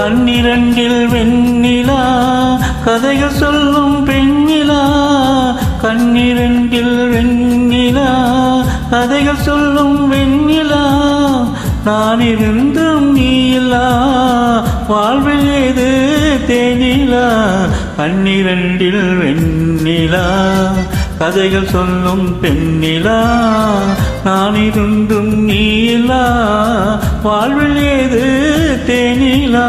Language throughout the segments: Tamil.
கண்ணிரண்டில் வெண்ணிலா கதைகள் சொல்லும் பெண்ணிலா கண்ணிரண்டில் வெண்ணிலா கதைகள் சொல்லும் வெண்ணிலா நான் இருந்தும் நீ இல்லா வாழ்வில் ஏது தேனிலா கண்ணிரண்டில் வெண்ணிலா. கதைகள் சொல்லும் பெண்ணிலா நான் இருந்தும் நீலா வாழ்வில் ஏது தேனிலா?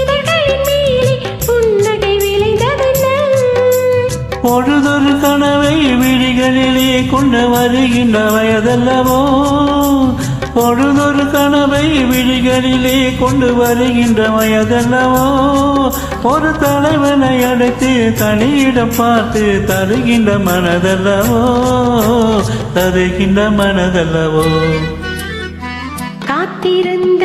இதழ்களின் மேலே புன்னகை விளைந்ததென்ன? பொழுதொரு கனவை விழிகளிலே கொண்டு வருகின்ற வயதல்லவோ? பொழுதொரு கனவை விழிகளிலே கொண்டு வருகின்ற வயதல்லவோ ஒரு தலைவனை அடைத்து தனியிடம் பார்த்து தருகின்ற மனதல்லவோ தருகின்ற மனதல்லவோ. காத்திருந்த